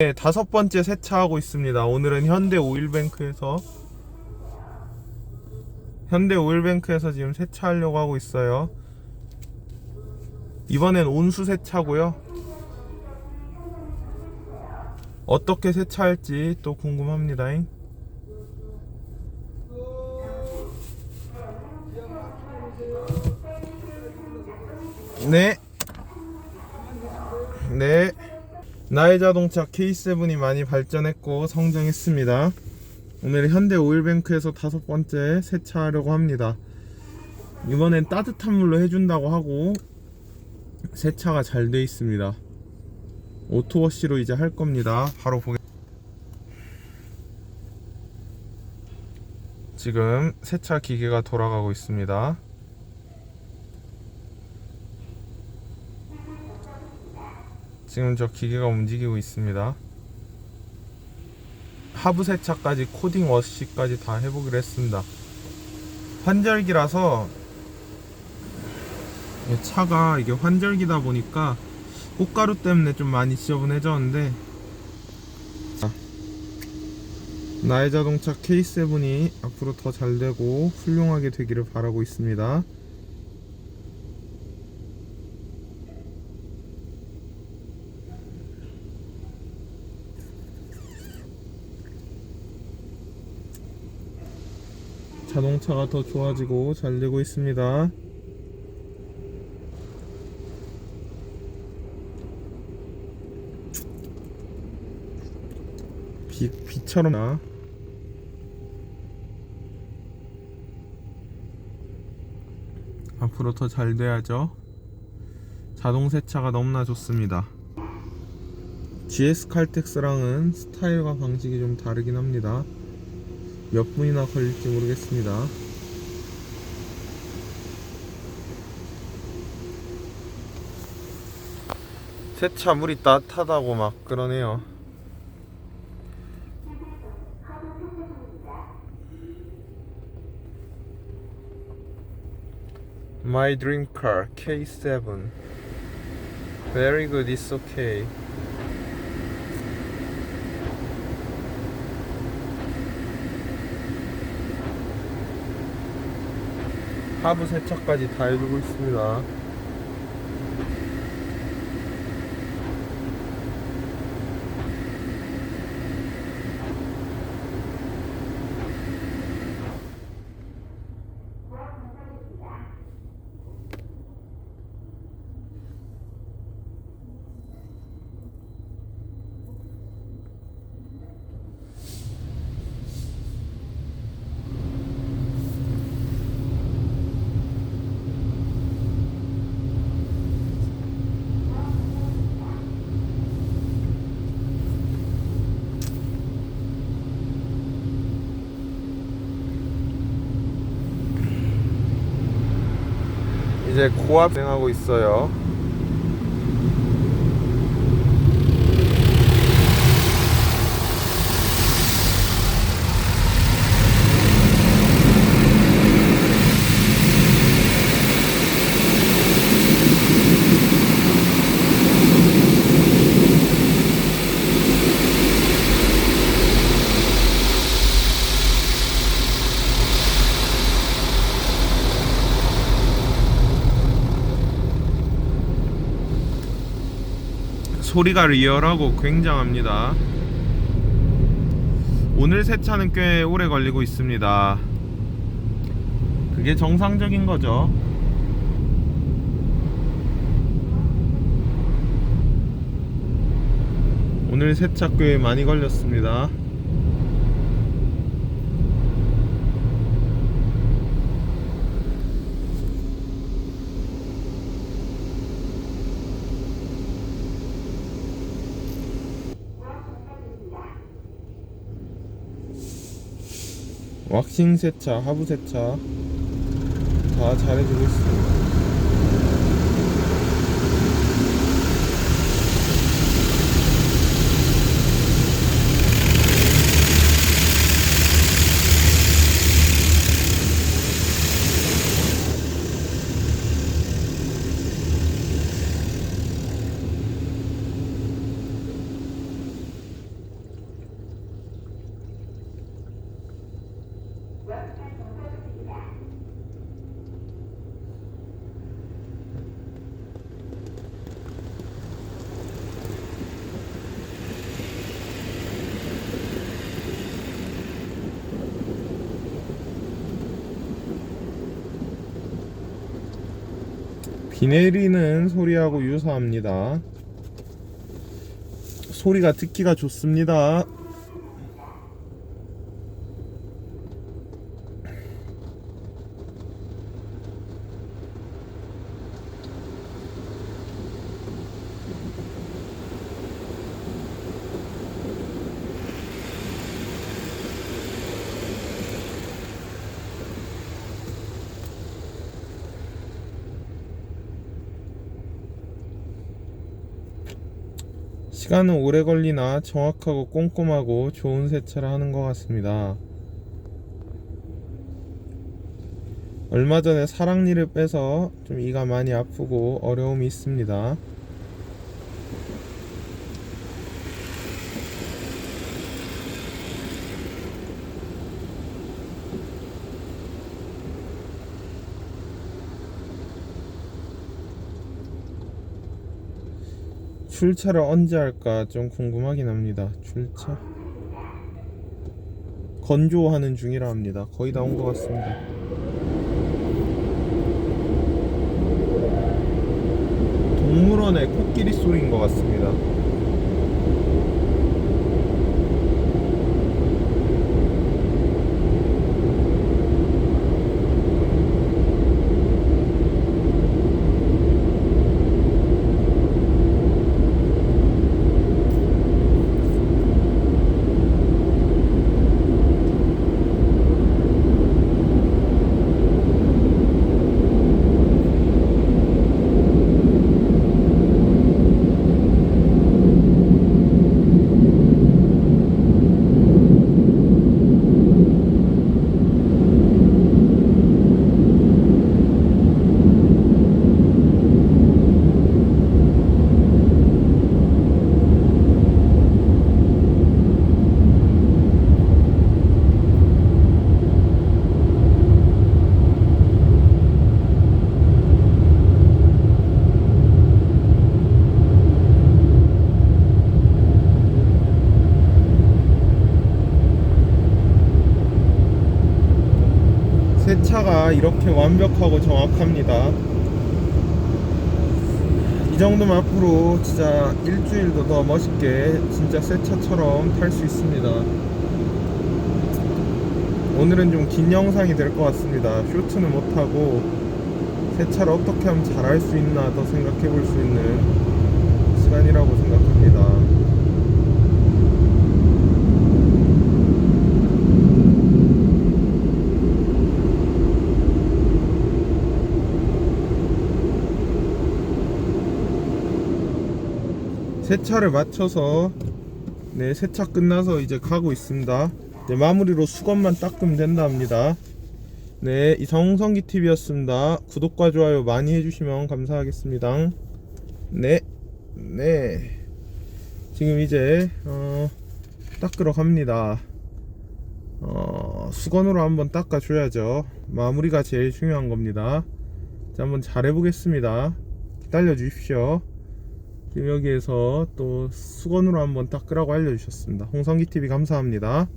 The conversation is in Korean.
네, 다섯 번째 세차하고 있습니다. 오늘은 현대 오일뱅크에서 현대 오일뱅크에서 지금 세차하려고 하고 있어요. 이번엔 온수 세차고요. 어떻게 세차할지 또 궁금합니다. 네. 네. 나의 자동차 K7이 많이 발전했고 성장했습니다. 오늘 현대 오일뱅크에서 다섯 번째 세차하려고 합니다. 이번엔 따뜻한 물로 해준다고 하고 세차가 잘 돼 있습니다. 오토워시로 이제 할 겁니다. 바로 보겠. 지금 세차 기계가 돌아가고 있습니다. 지금 저 기계가 움직이고 있습니다. 하부 세차까지 코딩 워시까지 다 해보기로 했습니다. 환절기라서 이 차가 이게 환절기다 보니까 꽃가루 때문에 좀 많이 지저분해졌는데 자, 나의 자동차 K7이 앞으로 더 잘 되고 훌륭하게 되기를 바라고 있습니다. 자동차가 더 좋아지고 잘 되고 있습니다. 비, 비처럼 나. 앞으로 더 잘 돼야죠. 자동 세차가 너무나 좋습니다. GS 칼텍스랑은 스타일과 방식이 좀 다르긴 합니다. 몇 분이나 걸릴지 모르겠습니다. 세차 물이 따뜻하다고 막 그러네요. My dream car K7 Very good, it's okay. 하부 세차까지 다 해주고 있습니다. 이제 고압 진행하고 있어요. 소리가 리얼하고 굉장합니다. 오늘 세차는 꽤 오래 걸리고 있습니다. 그게 정상적인 거죠. 오늘 세차 꽤 많이 걸렸습니다. 왁싱 세차, 하부 세차 다 잘해주고 있습니다. 비 내리는 소리하고 유사합니다. 소리가 듣기가 좋습니다. 시간은 오래 걸리나 정확하고 꼼꼼하고 좋은 세차를 하는 것 같습니다. 얼마 전에 사랑니를 빼서 좀 이가 많이 아프고 어려움이 있습니다. 출차를 언제 할까 좀 궁금하긴 합니다. 출차 건조하는 중이라 합니다. 거의 다 온 것 같습니다. 동물원의 코끼리 소리인 것 같습니다. 이렇게 완벽하고 정확합니다. 이 정도면 앞으로 진짜 일주일도 더 멋있게 진짜 새 차처럼 탈 수 있습니다. 오늘은 좀 긴 영상이 될 것 같습니다. 쇼트는 못하고 새 차를 어떻게 하면 잘할 수 있나 더 생각해 볼 수 있는 시간이라고 생각합니다. 세차를 마쳐서 네 세차 끝나서 이제 가고 있습니다. 네, 마무리로 수건만 닦으면 된다 합니다. 네 이성성기 TV였습니다. 구독과 좋아요 많이 해주시면 감사하겠습니다. 네, 네 지금 이제 어, 닦으러 갑니다. 어, 수건으로 한번 닦아줘야죠. 마무리가 제일 중요한 겁니다. 자, 한번 잘 해보겠습니다. 기다려 주십시오. 여기에서 또 수건으로 한번 닦으라고 알려주셨습니다. 홍성기 TV 감사합니다.